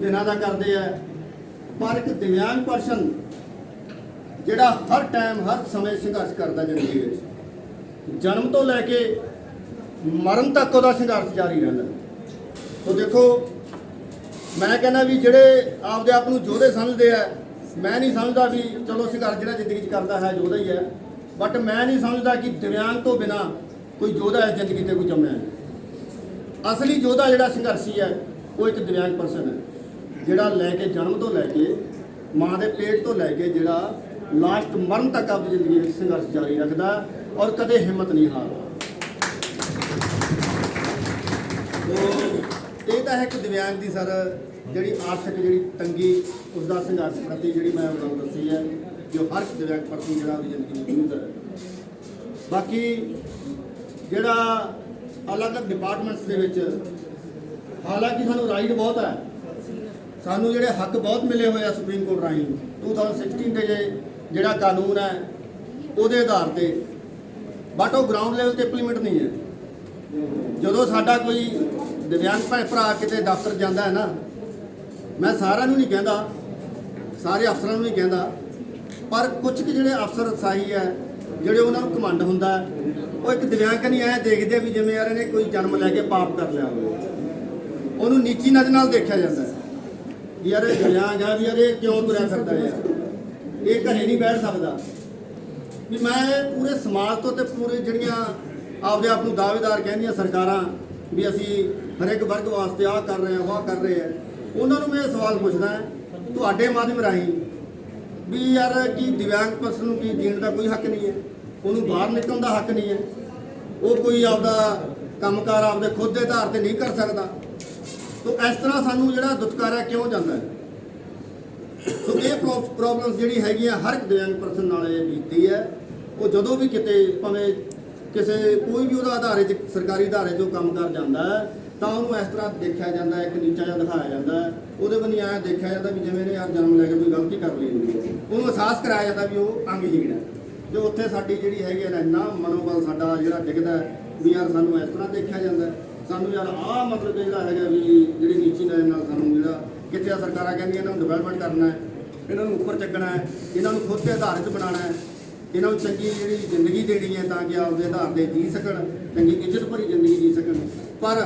ਦਿਨਾਂ ਦਾ ਕਰਦੇ ਆ, ਪਰ ਇੱਕ ਦਿਵਿਆਂਗ ਪਰਸਨ ਜਿਹੜਾ ਹਰ ਟਾਈਮ, ਹਰ ਸਮੇਂ ਸੰਘਰਸ਼ ਕਰਦਾ ਜ਼ਿੰਦਗੀ ਵਿੱਚ, ਜਨਮ ਤੋਂ ਲੈ ਕੇ ਮਰਨ ਤੱਕ ਉਹਦਾ ਸੰਘਰਸ਼ ਜਾਰੀ ਰਹਿੰਦਾ। ਸੋ ਦੇਖੋ, ਮੈਂ ਕਹਿੰਦਾ ਵੀ ਜਿਹੜੇ ਆਪਦੇ ਆਪ ਨੂੰ ਯੋਧੇ ਸਮਝਦੇ ਆ, ਮੈਂ ਨਹੀਂ ਸਮਝਦਾ ਵੀ ਚਲੋ ਸੰਘਰਸ਼ ਜਿਹੜਾ ਜ਼ਿੰਦਗੀ 'ਚ ਕਰਦਾ ਹੈ, ਯੋਧਾ ਹੀ ਹੈ ਬਟ ਮੈਂ ਨਹੀਂ ਸਮਝਦਾ ਕਿ ਦਿਵਿਆਂਗ ਤੋਂ ਬਿਨਾ ਕੋਈ ਯੋਧਾ ਹੈ ਜ਼ਿੰਦਗੀ ਤੇ ਕੋਈ ਜੰਮਿਆ ਨਹੀਂ। ਅਸਲੀ ਯੋਧਾ ਜਿਹੜਾ ਸੰਘਰਸ਼ੀ ਹੈ, ਉਹ ਇੱਕ ਦਿਵਿਆਂਗ ਪਰਸਨ ਹੈ। ਜਿਹੜਾ ਲੈ ਕੇ ਜਨਮ ਤੋਂ ਲੈ ਕੇ ਮਾਂ ਦੇ ਪੇਟ ਤੋਂ ਲੈ ਕੇ ਜਿਹੜਾ ਲਾਸਟ ਮਰਨ ਤੱਕ ਆਪਣੀ ਜ਼ਿੰਦਗੀ ਵਿੱਚ ਸੰਘਰਸ਼ ਜਾਰੀ ਰੱਖਦਾ ਔਰ ਕਦੇ ਹਿੰਮਤ ਨਹੀਂ ਹਾਰਦਾ। ਇਹ ਤਾਂ ਹੈ ਕਿ ਦਿਵਿਆਂਗ ਦੀ ਸਰ ਜਿਹੜੀ ਆਰਥਿਕ ਜਿਹੜੀ ਤੰਗੀ ਉਸ ਦਾ ਸੰਘਰਸ਼ ਪ੍ਰਤੀ ਜਿਹੜੀ ਮੈਂ ਤੁਹਾਨੂੰ ਦੱਸੀ ਹੈ, ਜੋ ਹਰ ਇੱਕ ਦਿਵਿਆਂਗ ਪ੍ਰਤੀ ਜਿਹੜਾ ਉਹਦੀ ਜ਼ਿੰਦਗੀ ਨੂੰ ਹੈ। ਬਾਕੀ ਜਿਹੜਾ ਅਲੱਗ-ਅਲੱਗ ਡਿਪਾਰਟਮੈਂਟਸ ਦੇ ਵਿੱਚ ਹਾਲਾਂਕਿ ਸਾਨੂੰ ਰਾਈਡ ਬਹੁਤ ਹੈ ਸਾਨੂੰ ਜਿਹੜੇ ਹੱਕ ਬਹੁਤ ਮਿਲੇ ਹੋਏ ਆ ਸੁਪਰੀਮ ਕੋਰਟ ਰਾਹੀਂ। 2016 ਦੇ ਜਿਹੜਾ ਕਾਨੂੰਨ ਹੈ, ਉਹਦੇ ਆਧਾਰ ਤੇ। ਬਟ ਉਹ ਗਰਾਊਂਡ ਲੈਵਲ ਤੇ ਇੰਪਲੀਮੈਂਟ ਨਹੀਂ ਹੈ। ਜਦੋਂ ਸਾਡਾ ਕੋਈ ਦਿਵਿਆਂਗ ਭੈਣ ਭਰਾ ਕਿਤੇ ਦਫ਼ਤਰ ਜਾਂਦਾ ਹੈ ਨਾ, ਮੈਂ ਸਾਰਿਆਂ ਨੂੰ ਨਹੀਂ ਕਹਿੰਦਾ, ਸਾਰੇ ਅਫਸਰਾਂ ਨੂੰ ਨਹੀਂ ਕਹਿੰਦਾ, ਪਰ ਕੁਝ ਕੁ ਜਿਹੜੇ ਅਫਸਰ ਸਾਹੀ ਹੈ, ਜਿਹੜੇ ਉਹਨਾਂ ਨੂੰ ਕਮੰਡ ਹੁੰਦਾ ਉਹ ਇੱਕ ਦਿਵਿਆਂਗ ਨਹੀਂ ਆਇਆ ਦੇਖਦੇ ਵੀ ਜਿਵੇਂ ਯਾਰ ਇਹਨੇ ਕੋਈ ਜਨਮ ਲੈ ਕੇ ਪਾਪ ਕਰ ਲਿਆ। ਹੋਵੇ ਉਹਨੂੰ ਨੀਚੀ ਨਜ਼ਰ ਨਾਲ ਦੇਖਿਆ ਜਾਂਦਾ ਵੀ ਯਾਰ ਇਹ ਦਿਵਿਆਂਗ ਆ ਵੀ ਯਾਰ ਇਹ ਕਿਉਂ ਤੁਰਿਆ ਫਿਰਦਾ ਯਾਰ? ਇਹ ਘਰੇ ਨਹੀਂ ਬੈਠ ਸਕਦਾ। ਵੀ ਮੈਂ ਪੂਰੇ ਸਮਾਜ ਤੋਂ ਤੇ ਪੂਰੇ ਜਿਹੜੀਆਂ ਆਪਦੇ ਆਪ ਨੂੰ ਦਾਅਵੇਦਾਰ ਕਹਿੰਦੀਆਂ ਸਰਕਾਰਾਂ ਵੀ ਅਸੀਂ ਹਰੇਕ ਵਰਗ ਵਾਸਤੇ ਆਹ ਕਰ ਰਹੇ ਹਾਂ ਉਹ ਕਰ ਰਹੇ ਹਾਂ। ਉਹਨਾਂ ਨੂੰ ਮੈਂ ਇਹ ਸਵਾਲ ਪੁੱਛਦਾ ਤੁਹਾਡੇ ਮਾਧਿਅਮ ਰਾਹੀਂ ਵੀ ਯਾਰ ਕੀ ਦਿਵਿਆਂਗ ਪਰਸਨ ਨੂੰ ਕੀ ਜੀਣ ਦਾ ਕੋਈ ਹੱਕ ਨਹੀਂ ਹੈ? ਉਹਨੂੰ ਬਾਹਰ ਨਿਕਲਣ ਦਾ ਹੱਕ ਨਹੀਂ ਹੈ? ਉਹ ਕੋਈ ਆਪਦਾ ਕੰਮਕਾਰ ਆਪਦੇ ਖੁਦ ਦੇ ਆਧਾਰ ਤੇ ਨਹੀਂ ਕਰ ਸਕਦਾ? ਸੋ ਇਸ ਤਰ੍ਹਾਂ ਸਾਨੂੰ ਜਿਹੜਾ ਦੁਤਕਾਰਿਆ ਕਿਉਂ ਜਾਂਦਾ ਹੈ? ਸੋ ਇਹ ਪ੍ਰੋਬਲਮਸ ਜਿਹੜੀ ਹੈਗੀ ਆ ਹਰ ਇੱਕ ਦਿਵਿਆਂਗ ਪਰਸਨ ਨਾਲ ਇਹ ਬੀਤਦੀ ਹੈ। ਉਹ ਜਦੋਂ ਵੀ ਕਿਤੇ ਭਾਵੇਂ ਕਿਸੇ ਕੋਈ ਵੀ ਉਹਦਾ ਆਧਾਰੇ 'ਚ ਸਰਕਾਰੀ ਆਧਾਰੇ 'ਚ ਉਹ ਕੰਮ ਕਰ ਜਾਂਦਾ ਹੈ, ਤਾਂ ਉਹਨੂੰ ਇਸ ਤਰ੍ਹਾਂ ਦੇਖਿਆ ਜਾਂਦਾ ਹੈ, ਇੱਕ ਨੀਚਾ ਜਿਹਾ ਦਿਖਾਇਆ ਜਾਂਦਾ ਹੈ। ਉਹਦੇ ਬੰਨੀ ਆਇਆ ਦੇਖਿਆ ਜਾਂਦਾ ਵੀ ਜਿਵੇਂ ਨੇ ਯਾਰ ਜਨਮ ਲੈ ਕੇ ਕੋਈ ਗਲਤੀ ਕਰ ਲਈ ਹੁੰਦੀ ਹੈ। ਉਹਨੂੰ ਅਹਿਸਾਸ ਕਰਾਇਆ ਜਾਂਦਾ ਵੀ ਉਹ ਅੰਗਹੀਣ ਹੈ। ਜੋ ਉੱਥੇ ਸਾਡੀ ਜਿਹੜੀ ਹੈਗੀ ਹੈ ਨਾ, ਇੰਨਾ ਮਨੋਬਲ ਸਾਡਾ ਜਿਹੜਾ ਡਿੱਗਦਾ ਵੀ ਯਾਰ ਸਾਨੂੰ ਇਸ ਤਰ੍ਹਾਂ ਦੇਖਿਆ ਜਾਂਦਾ ਸਾਨੂੰ ਯਾਰ ਆਹ ਮਤਲਬ ਜਿਹੜਾ ਹੈਗਾ ਵੀ ਜਿਹੜੀ ਨੀਚੀ ਨਜ਼ਰ ਨਾਲ ਸਾਨੂੰ ਜਿਹੜਾ ਕਿਤੇ ਆ ਸਰਕਾਰਾਂ ਕਹਿੰਦੀਆਂ ਇਹਨਾਂ ਨੂੰ ਡਿਵੈਲਪਮੈਂਟ ਕਰਨਾ ਹੈ, ਇਹਨਾਂ ਨੂੰ ਉੱਪਰ ਚੱਕਣਾ ਹੈ, ਇਹਨਾਂ ਨੂੰ ਖੁਦ ਤੇ 'ਚ ਬਣਾਉਣਾ ਹੈ, ਇਹਨਾਂ ਨੂੰ ਚੰਗੀ ਜਿਹੜੀ ਜ਼ਿੰਦਗੀ ਦੇਣੀ ਹੈ ਤਾਂ ਕਿ ਆਪਦੇ ਆਧਾਰ ਤੇ ਜੀ ਸਕਣ, ਚੰਗੀ ਇੱਜ਼ਤ ਭਰੀ ਜ਼ਿੰਦਗੀ ਜੀ ਸਕਣ। ਪਰ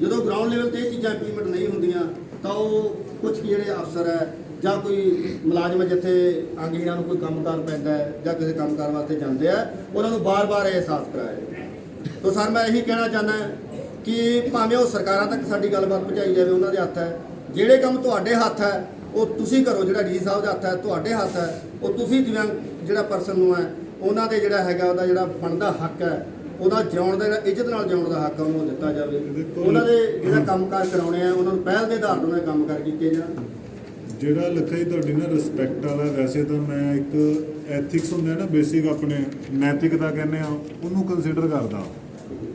ਜਦੋਂ ਗਰਾਊਂਡ ਲੈਵਲ ਤੇ ਇਹ ਚੀਜ਼ਾਂ ਇੰਪਲੀਮੈਂਟ ਨਹੀਂ ਹੁੰਦੀਆਂ, ਤਾਂ ਉਹ ਕੁਝ ਕੁ ਜਿਹੜੇ ਅਫਸਰ ਹੈ ਜਾਂ ਕੋਈ ਮੁਲਾਜ਼ਮ ਜਿੱਥੇ ਅੰਗਹੀਣਾਂ ਨੂੰ ਕੋਈ ਕੰਮਕਾਰ ਪੈਂਦਾ ਹੈ ਜਾਂ ਕਿਸੇ ਕੰਮਕਾਰ ਵਾਸਤੇ ਜਾਂਦੇ ਆ, ਉਹਨਾਂ ਨੂੰ ਬਾਰ-ਬਾਰ ਇਹ ਅਹਿਸਾਸ ਕਰਾਇਆ ਤਾਂ ਸਰ, ਮੈਂ ਇਹੀ ਕਹਿਣਾ ਚਾਹੁੰਦਾ ਕਿ ਭਾਵੇਂ ਉਹ ਸਰਕਾਰਾਂ ਤੱਕ ਸਾਡੀ ਗੱਲਬਾਤ ਪਹੁੰਚਾਈ ਜਾਵੇ ਉਹਨਾਂ ਦੇ ਹੱਥ ਹੈ। ਜਿਹੜੇ ਕੰਮ ਤੁਹਾਡੇ ਹੱਥ ਹੈ ਉਹ ਤੁਸੀਂ ਕਰੋ। ਜਿਹੜਾ ਡੀ ਸਾਹਿਬ ਦੇ ਹੱਥ ਹੈ ਤੁਹਾਡੇ ਹੱਥ ਹੈ। ਉਹ ਤੁਸੀਂ ਦਿਵਿਆਂਗ ਜਿਹੜਾ ਪਰਸਨ ਨੂੰ ਹੈ ਉਹਨਾਂ ਦੇ ਜਿਹੜਾ ਹੈਗਾ ਉਹਦਾ ਜਿਹੜਾ ਬਣਦਾ ਹੱਕ ਹੈ ਉਹਦਾ ਜਿਉਣ ਦਾ ਜਿਹੜਾ ਇੱਜ਼ਤ ਨਾਲ ਜਿਉਣ ਦਾ ਹੱਕ ਹੈ ਉਹਨੂੰ ਦਿੱਤਾ ਜਾਵੇ। ਉਹਨਾਂ ਦੇ ਜਿਹੜਾ ਕੰਮਕਾਰ ਕਰਾਉਣੇ ਆ ਉਹਨਾਂ ਨੂੰ ਪਹਿਲ ਦੇ ਆਧਾਰ ਤੇ ਉਹਨਾਂ ਦੇ ਕੰਮਕਾਰ ਕੀਤੇ ਜਾਣ। ਜਿਹੜਾ ਲੱਖਾ ਜੀ ਤੁਹਾਡੀ ਨਾ ਰਿਸਪੈਕਟ ਵਾਲਾ ਵੈਸੇ ਤਾਂ ਮੈਂ ਇੱਕ ਐਥਿਕਸ ਹੁੰਦਾ ਨਾ ਬੇਸਿਕ ਆਪਣੇ ਨੈਤਿਕਤਾ ਕਹਿੰਦੇ ਆ ਉਹਨੂੰ ਕੰਸੀਡਰ ਕਰਦਾ।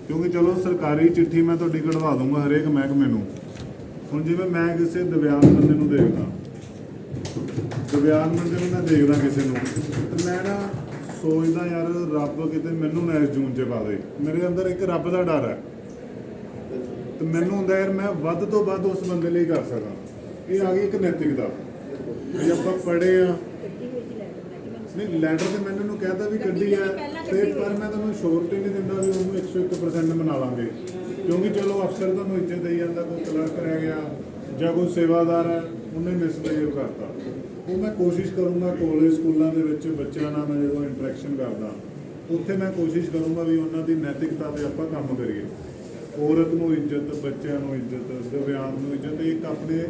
ਕਿਉਂਕਿ ਚਲੋ ਸਰਕਾਰੀ ਚਿੱਠੀ ਮੈਂ ਤੁਹਾਡੀ ਕਢਵਾ ਦੂੰਗਾ ਹਰੇਕ ਮਹਿਕਮੇ ਨੂੰ। ਹੁਣ ਜਿਵੇਂ ਮੈਂ ਕਿਸੇ ਦਿਵਿਆਂਗ ਬੰਦੇ ਨੂੰ ਦੇਖਦਾ ਦਿਵਿਆਂਗ ਬੰਦੇ ਨੂੰ ਮੈਂ ਦੇਖਦਾ ਕਿਸੇ ਨੂੰ, ਤੇ ਮੈਂ ਨਾ ਸੋਚਦਾ ਯਾਰ ਰੱਬ ਕਿਤੇ ਮੈਨੂੰ ਨਾ ਇਸ ਜੂਨ 'ਚ ਪਾ ਦੇ। ਮੇਰੇ ਅੰਦਰ ਇੱਕ ਰੱਬ ਦਾ ਡਰ ਹੈ। ਤੇ ਮੈਨੂੰ ਹੁੰਦਾ ਯਾਰ ਮੈਂ ਵੱਧ ਤੋਂ ਵੱਧ ਉਸ ਬੰਦੇ ਲਈ ਕਰ ਸਕਾਂ। ਇਹ ਆ ਗਈ ਇੱਕ ਨੈਤਿਕਤਾ। ਜੇ ਆਪਾਂ ਪੜ੍ਹੇ ਆ ਨਹੀਂ ਲੈਟਰ ਤੇ ਮੈਨੂੰ ਨੂੰ ਕਹਿਤਾ ਵੀ ਕੱਢੀ ਆ ਤੇ ਪਰ ਮੈਂ ਤੁਹਾਨੂੰ ਸ਼ੋਰਟੀ ਨਹੀਂ ਦਿੰਦਾ ਵੀ ਉਹਨੂੰ 101% ਬਣਾ ਲਾਂਗੇ। ਕਿਉਂਕਿ ਚਲੋ ਅਫਸਰ ਤੁਹਾਨੂੰ ਇੱਜ਼ਤ ਦੇਈ ਜਾਂਦਾ ਕੋਈ ਕਲਰਕ ਰਹਿ ਗਿਆ ਜਾਂ ਕੋਈ ਸੇਵਾਦਾਰ ਹੈ ਉਹਨੇ ਮਿਸਬਿਹੇਵ ਕਰਤਾ। ਉਹ ਮੈਂ ਕੋਸ਼ਿਸ਼ ਕਰੂੰਗਾ ਕਾਲਜ ਸਕੂਲਾਂ ਦੇ ਵਿੱਚ ਬੱਚਿਆਂ ਨਾਲ ਮੈਂ ਜਦੋਂ ਇੰਟਰੈਕਸ਼ਨ ਕਰਦਾ ਉੱਥੇ ਮੈਂ ਕੋਸ਼ਿਸ਼ ਕਰੂੰਗਾ ਵੀ ਉਹਨਾਂ ਦੀ ਨੈਤਿਕਤਾ ਤੇ ਆਪਾਂ ਕੰਮ ਕਰੀਏ। ਔਰਤ ਨੂੰ ਇੱਜ਼ਤ ਬੱਚਿਆਂ ਨੂੰ ਇੱਜ਼ਤ ਦਿਵਿਆਂਗ ਨੂੰ ਇੱਜ਼ਤ ਇਹ ਇੱਕ ਆਪਣੇ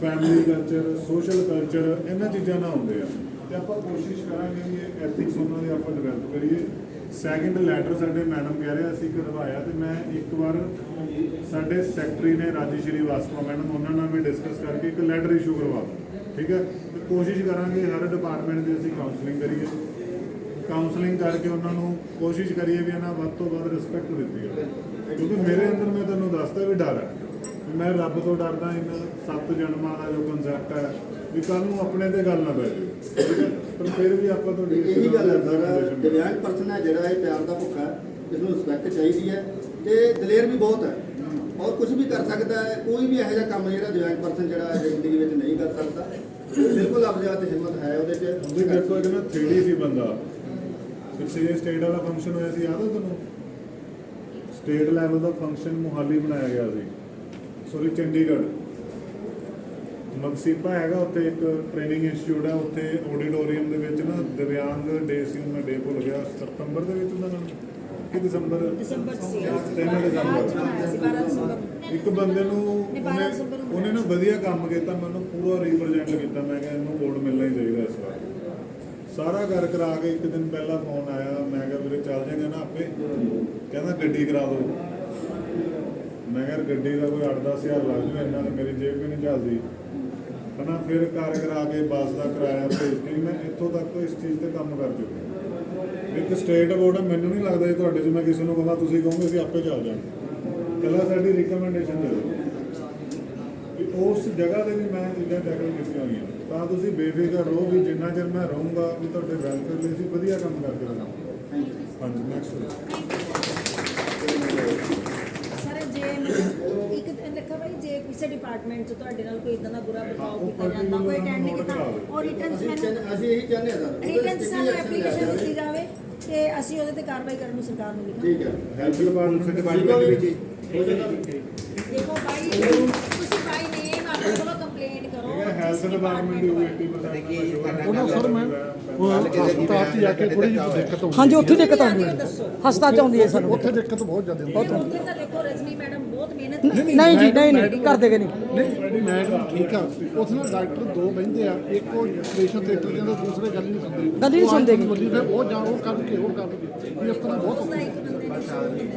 ਫੈਮਿਲੀ ਕਲਚਰ ਸੋਸ਼ਲ ਕਲਚਰ ਇਹਨਾਂ ਚੀਜ਼ਾਂ ਨਾਲ ਹੁੰਦੇ ਆ। ਤੇ ਆਪਾਂ ਕੋਸ਼ਿਸ਼ ਕਰਾਂਗੇ ਵੀ ਇਹ ਐਥਿਕਸ ਉਹਨਾਂ ਦੇ ਆਪਾਂ ਡਿਵੈਲਪ ਕਰੀਏ। ਸੈਕਿੰਡ ਲੈਟਰ ਸਾਡੇ ਮੈਡਮ ਕਹਿ ਰਹੇ, ਅਸੀਂ ਕਰਵਾਇਆ ਤੇ ਮੈਂ ਇੱਕ ਵਾਰ ਸਾਡੇ ਸੈਕਟਰੀ ਨੇ ਰਾਜੀ ਸ਼੍ਰੀ ਵਾਸਤਵਾ ਮੈਡਮ ਉਹਨਾਂ ਨਾਲ ਵੀ ਡਿਸਕਸ ਕਰਕੇ ਇੱਕ ਲੈਟਰ ਇਸ਼ੂ ਕਰਵਾ ਠੀਕ ਹੈ? ਤੇ ਕੋਸ਼ਿਸ਼ ਕਰਾਂਗੇ ਹਰ ਡਿਪਾਰਟਮੈਂਟ ਦੀ ਅਸੀਂ ਕਾਉਂਸਲਿੰਗ ਕਰੀਏ। ਕਾਉਂਸਲਿੰਗ ਕਰਕੇ ਉਹਨਾਂ ਨੂੰ ਕੋਸ਼ਿਸ਼ ਕਰੀਏ ਵੀ ਇਹਨਾਂ ਵੱਧ ਤੋਂ ਵੱਧ ਰਿਸਪੈਕਟ ਦਿੱਤੀ ਜਾਵੇ। ਕਿਉਂਕਿ ਮੇਰੇ ਅੰਦਰ ਮੈਂ ਤੁਹਾਨੂੰ ਦੱਸਦਾ ਵੀ ਡਰ ਹੈ। ਮੈਂ ਰੱਬ ਤੋਂ ਡਰਦਾ ਇਹਨਾਂ ਸੱਤ ਜਨਮਾਂ ਦਾ ਜੋ ਕਨਸੈਪਟ ਹੈ ਵੀ ਕੱਲ ਨੂੰ ਆਪਣੇ ਤੇ ਗੱਲ ਨਾ ਪੈ ਜਾਵੇ? ਪਰ ਫਿਰ ਵੀ ਆਪਾਂ ਤੁਹਾਡੀ ਇਹੀ ਗੱਲ ਹੈ ਸਰ ਦਿਵਿਆਂਗ ਪਰਸਨ ਹੈ। ਜਿਹੜਾ ਇਹ ਪਿਆਰ ਦਾ ਭੁੱਖਾ ਹੈ ਇਸ ਨੂੰ ਰਿਸਪੈਕਟ ਚਾਹੀਦੀ ਹੈ ਤੇ ਦਲੇਰ ਵੀ ਬਹੁਤ ਹੈ। ਔਰ ਕੁਝ ਵੀ ਕਰ ਸਕਦਾ ਹੈ ਕੋਈ ਵੀ ਇਹੋ ਜਿਹਾ ਕੰਮ ਜਿਹੜਾ ਦਿਵਿਆਂਗ ਪਰਸਨ ਜਿਹੜਾ ਹੈ ਜ਼ਿੰਦਗੀ ਵਿੱਚ ਨਹੀਂ ਕਰ ਸਕਦਾ। ਬਿਲਕੁਲ ਆਪਦੇ ਹੱਥ ਹਿੰਮਤ ਹੈ ਉਹਦੇ 'ਚ। ਤੁਸੀਂ ਦੇਖੋ ਇੱਕ ਨਾ 3D ਸੀ ਬੰਦਾ। ਪਿੱਛੇ ਜੇ ਸਟੇਟ ਵਾਲਾ ਫੰਕਸ਼ਨ ਹੋਇਆ ਸੀ ਯਾਦ ਹੈ ਤੁਹਾਨੂੰ? ਸਟੇਟ ਲੈਵਲ ਦਾ ਫੰਕਸ਼ਨ ਮੁਹਾਲੀ ਬਣਾਇਆ ਗਿਆ ਸੀ। ਸੋਰੀ ਚੰਡੀਗੜ੍ਹ। ਮਕਸੀਪਾ ਹੈਗਾ ਉੱਥੇ ਇੱਕ ਟ੍ਰੇਨਿੰਗ ਇੰਸਟੀਚਿਊਟ ਹੈ ਉੱਥੇ ਆਡੀਟੋਰੀਅਮ ਦੇ ਵਿੱਚ ਨਾ ਦਿਵਿਆਂਗ ਡੇ ਸੀ ਮੈਂ ਡੇ ਭੁੱਲ ਗਿਆ। ਸਤੰਬਰ ਦੇ ਵਿੱਚ ਹੁੰਦਾ ਨਾ ਕਿ ਦਸੰਬਰ? ਦਸੰਬਰ ਸੀ। ਤਿੰਨ ਦਸੰਬਰ। ਅਸੀਂ 12 ਦਸੰਬਰ। ਇੱਕ ਬੰਦੇ ਨੂੰ ਉਹਨੇ ਨੂੰ ਵਧੀਆ ਕੰਮ ਕੀਤਾ ਮੈਨੂੰ ਪੂਰਾ ਰਿਪਰੈਜ਼ੈਂਟ ਕੀਤਾ। ਮੈਂ ਕਿਹਾ ਇਹਨੂੰ ਗੋਲਡ ਮਿਲਣਾ ਹੀ ਚਾਹੀਦਾ ਇਸ ਵਾਰ। ਸਾਰਾ ਕਰ ਕਰਾ ਕੇ ਇੱਕ ਦਿਨ ਪਹਿਲਾਂ ਫੋਨ ਆਇਆ। ਮੈਂ ਕਿਹਾ ਵੀਰੇ ਚੱਲ ਜਾਏਗਾ ਨਾ ਆਪੇ। ਕਹਿੰਦਾ ਗੱਡੀ ਕਰਾ ਦਿਓ। ਮੈਂ ਕਿਹਾ ਯਾਰ ਗੱਡੀ ਦਾ ਕੋਈ 8-10 ਹਜ਼ਾਰ ਲੱਗ ਜੂ ਇੰਨਾ ਤਾਂ ਮੇਰੀ ਜੇਬ ਵੀ ਨਹੀਂ ਚੱਲਦੀ। ਹਨਾ, ਫਿਰ ਕਰ ਕਰਾ ਕੇ ਬੱਸ ਦਾ ਕਿਰਾਇਆ ਭੇਜ ਕੇ ਮੈਂ ਇੱਥੋਂ ਤੱਕ ਇਸ ਚੀਜ਼ ਤੇ ਕੰਮ ਕਰ ਚੁੱਕਿਆ ਇੱਕ ਸਟੇਟ ਅਵਾਰਡ ਮੈਨੂੰ ਨਹੀਂ ਲੱਗਦਾ ਇਹ ਤੁਹਾਡੇ 'ਚ ਮੈਂ ਕਿਸੇ ਨੂੰ ਕਹਾਂ, ਤੁਸੀਂ ਕਹੋਗੇ ਅਸੀਂ ਆਪੇ ਚੱਲ ਜਾਵਾਂਗੇ ਕੱਲਾ ਸਾਡੀ ਰਿਕਮੈਂਡੇਸ਼ਨ ਦੇ ਦਿਓ। ਵੀ ਉਸ ਜਗ੍ਹਾ ਤੇ ਵੀ ਮੈਂ ਚੀਜ਼ਾਂ ਟੈਕਲ ਕੀਤੀਆਂ ਹੋਈਆਂ। ਤਾਂ ਤੁਸੀਂ ਬੇਫਿਕਰ ਰਹੋ ਵੀ ਜਿੰਨਾ ਚਿਰ ਮੈਂ ਰਹੂੰਗਾ ਵੀ ਤੁਹਾਡੇ ਵੈਲਫੇਅਰ ਲਈ ਅਸੀਂ ਵਧੀਆ ਕੰਮ ਕਰਦੇ ਰਹਾਂਗੇ ਹਾਂਜੀ ਨੈਕਸਟ ਮਤਲਬ ਇੱਕ ਲਿਖਾ ਭਾਈ ਜੇ ਕਿਸੇ ਡਿਪਾਰਟਮੈਂਟ ਚ ਤੁਹਾਡੇ ਨਾਲ ਕੋਈ ਇਦਾਂ ਦਾ ਬੁਰਾ ਬਰਤਾਅ ਕੀਤਾ ਜਾਂਦਾ ਕੋਈ ਅਟੈਂਡ ਨਹੀਂ ਕੀਤਾ ਔਰ ਰਿਟਰਨ ਚ ਅਸੀਂ ਮੈਨੂੰ ਅਸੀਂ ਇਹੀ ਚਾਹੁੰਦੇ ਹਾਂ ਸਰ। ਰਿਟਰਨ ਚ ਸਾਨੂੰ ਐਪਲੀਕੇਸ਼ਨ। ਦਿੱਤੀ ਜਾਵੇ ਤੇ ਅਸੀਂ ਉਹਦੇ ਤੇ ਕਾਰਵਾਈ ਕਰਨ ਨੂੰ ਸਰਕਾਰ ਨੂੰ ਲਿਖਾਂ ਠੀਕ ਹੈ। ਹੈਲਥ ਡਿਪਾਰਟਮੈਂਟ ਡਿਪਾਰਟਮੈਂਟ ਵਿੱਚ ਦੇਖੋ ਭਾਈ ਨੇਮ ਆਪਣੇ ਕੋਲੋਂ ਕੰਪਲੇਂਟ ਕਰੋ ਠੀਕ ਹੈ ਹੈਲਥ ਡਿਪਾਰਟਮੈਂਟ ਦੀ 80% ਉਹਨਾਂ ਸਰ ਮੈਂ ਉਹ ਹਸਪਤਾਲ 'ਚ ਜਾ ਕੇ ਥੋੜੀ ਜਿਹੀ ਦਿੱਕਤ ਹੋ। ਹਾਂਜੀ ਉੱਥੇ ਦਿੱਕਤ ਆਉਂਦੀ ਹੈ। ਹਸਪਤਾਲ ਚ ਆਉਂਦੀ ਹੈ ਸਾਨੂੰ ਉੱਥੇ ਦਿੱਕਤ ਬਹੁਤ ਜ਼ਿਆਦਾ ਹੁੰਦੀ ਹੈ। ਉੱਥੇ ਤਾਂ ਦੇਖੋ ਰਜਨੀ ਮੈਡਮ ਬਹੁਤ ਮਿਹਨਤ ਨਹੀਂ ਜੀ ਨਹੀਂ ਨਹੀਂ ਕਰ ਦੇਗੇ ਨਹੀਂ? ਨਹੀਂ ਮੈਂ ਠੀਕ ਆ। ਉੱਥੇ ਨਾ ਡਾਕਟਰ ਦੋ ਬਹਿੰਦੇ ਆ। ਇੱਕ ਉਹ ਆਪਰੇਸ਼ਨ ਥੀਏਟਰ ਦੇ ਅੰਦਰ ਦੂਸਰੇ ਗੱਲ ਨਹੀਂ ਸੁਣਦੇ। ਗੱਲ ਨਹੀਂ ਸੁਣਦੇ। ਉਹ ਜਾਂ ਉਹ ਕਰਕੇ ਉਹ ਕਰਕੇ ਇਸ ਤਰ੍ਹਾਂ ਬਹੁਤ ਬੰਦੇ